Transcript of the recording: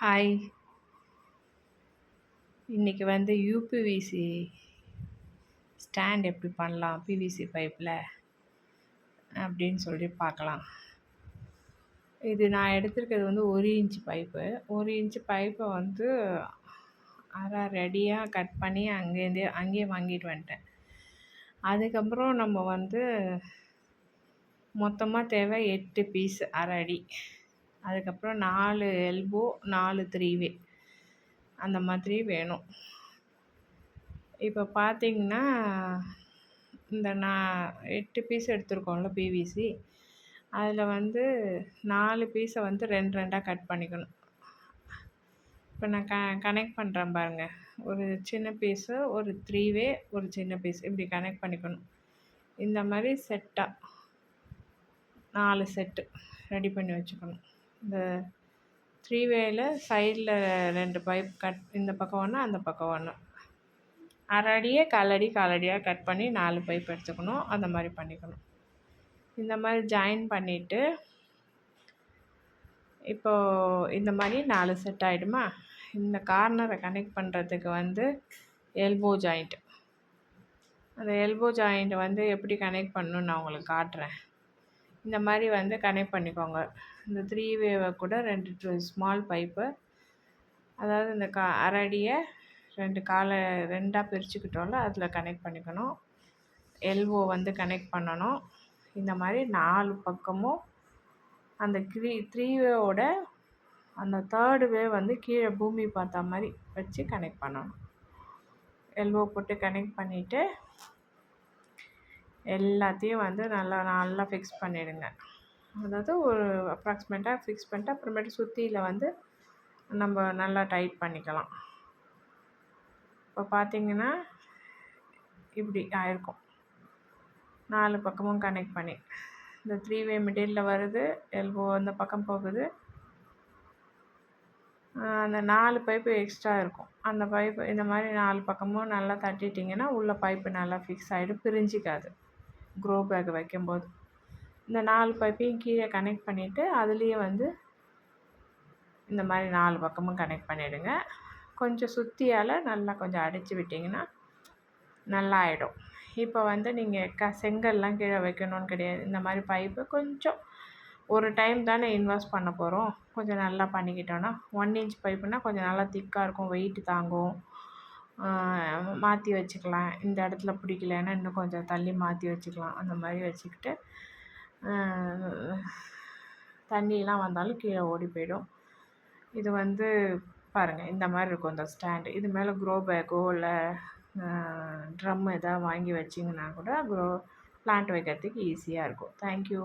Hi இன்றைக்கி வந்து UPVC stand எப்படி பண்ணலாம்? பிவிசி பைப்பில் அப்படின்னு சொல்லி பார்க்கலாம். இது நான் எடுத்திருக்கிறது வந்து ஒரு இன்ச்சு பைப்பு ஒரு இன்ச்சு பைப்பை வந்து அரை ரெடியாக கட் பண்ணி அங்கேருந்தே அங்கேயே வாங்கிட்டு வந்துட்டேன். அதுக்கப்புறம் நம்ம வந்து மொத்தமாக தேவை எட்டு பீஸ் அரை அடி. அதுக்கப்புறம் நாலு எல்போ நாலு த்ரீவே அந்த மாதிரி வேணும். இப்போ பார்த்தீங்கன்னா இந்த நான் எட்டு பீஸ் எடுத்திருக்கோம்ல பிவிசி அதில் வந்து நாலு பீஸை வந்து ரெண்டு ரெண்டாக கட் பண்ணிக்கணும். இப்போ நான் க கனெக்ட் பண்ணுறேன் பாருங்கள் ஒரு சின்ன பீஸு ஒரு த்ரீ-வே ஒரு சின்ன பீஸ் இப்படி கனெக்ட் பண்ணிக்கணும். இந்த மாதிரி செட்டாக நாலு செட்டு ரெடி பண்ணி வச்சுக்கணும். இந்த த்ரீ வேயில் சைடில் ரெண்டு பைப் கட் இந்த பக்கம் ஒன்று அந்த பக்கம் ஒன்று அரை அடியே காலடி காலடியாக கட் பண்ணி நாலு பைப் எடுத்துக்கணும். அந்த மாதிரி பண்ணிக்கணும். இந்த மாதிரி ஜாயின் பண்ணிவிட்டு இப்போது இந்த மாதிரி நாலு செட் ஆகிடுமா இந்த கார்னரை கனெக்ட் பண்ணுறதுக்கு வந்து எல்போ ஜாயிண்ட் அந்த எல்போ ஜாயிண்ட் வந்து எப்படி கனெக்ட் பண்ணணும்னு நான் உங்களுக்கு காட்டுறேன். இந்த மாதிரி வந்து கனெக்ட் பண்ணிக்கோங்க. இந்த த்ரீ வேவை கூட ரெண்டு ஸ்மால் பைப்பு அதாவது இந்த கா அரடியை ரெண்டு காலை ரெண்டாக பிரிச்சுக்கிட்டோம்ல அதில் கனெக்ட் பண்ணிக்கணும். எல்வோ வந்து கனெக்ட் பண்ணணும். இந்த மாதிரி நாலு பக்கமும் அந்த த்ரீ த்ரீ வேவோட அந்த தேர்டு வே வந்து கீழே பூமி பார்த்தா மாதிரி வச்சு கனெக்ட் பண்ணணும். எல்வோ போட்டு கனெக்ட் பண்ணிவிட்டு எல்லாத்தையும் வந்து நல்லா நல்லா ஃபிக்ஸ் பண்ணிவிடுங்க அதாவது ஒரு அப்ராக்சிமேட்டாக ஃபிக்ஸ் பண்ணிட்டு அப்புறமேட்டு சுற்றியில் வந்து நம்ம நல்லா டைட் பண்ணிக்கலாம். இப்போ பார்த்திங்கன்னா இப்படி ஆயிருக்கும். நாலு பக்கமும் கனெக்ட் பண்ணி. இந்த த்ரீ வே மிடில் வருது எல்போ அந்த பக்கம் போகுது. அந்த நாலு பைப்பு எக்ஸ்ட்ரா இருக்கும். அந்த பைப்பு இந்த மாதிரி நாலு பக்கமும் நல்லா தட்டிட்டிங்கன்னா உள்ள பைப்பு நல்லா ஃபிக்ஸ் ஆகிடும் பிரிஞ்சிக்காது. க்ரோ பேக் வைக்கும்போது. இந்த நாலு பைப்பையும் கீழே கனெக்ட் பண்ணிவிட்டு அதுலேயே வந்து இந்த மாதிரி நாலு பக்கமும் கனெக்ட் பண்ணிவிடுங்க கொஞ்சம் சுற்றியால் நல்லா கொஞ்சம் அடித்து விட்டிங்கன்னா நல்லா ஆகிடும் இப்போ வந்து நீங்கள் க செங்கல்லாம் கீழே வைக்கணும்னு கிடையாது. இந்த மாதிரி பைப்பு கொஞ்சம் ஒரு டைம் தானே இன்வெஸ்ட் பண்ண போகிறோம் கொஞ்சம் நல்லா பண்ணிக்கிட்டோன்னா ஒன் இன்ச் பைப்புனால் கொஞ்சம் நல்லா திக்காக இருக்கும். வெயிட்டு தாங்கும். மாற்றி வச்சுக்கலாம். இந்த இடத்துல பிடிக்கலன்னா இன்னும் கொஞ்சம் தள்ளி மாற்றி வச்சுக்கலாம். அந்த மாதிரி வச்சுக்கிட்டு தண்ணியெலாம் வந்தாலும் கீழே ஓடி போயிடும். இது வந்து பாருங்கள் இந்த மாதிரி இருக்கும் இந்த ஸ்டாண்டு. இது மேலே க்ரோ பேக்கோ இல்லை ட்ரம் எதாவது வாங்கி வச்சிங்கன்னா கூட க்ரோ பிளான்ட் வைக்கிறதுக்கு ஈஸியாக இருக்கும். தேங்க்யூ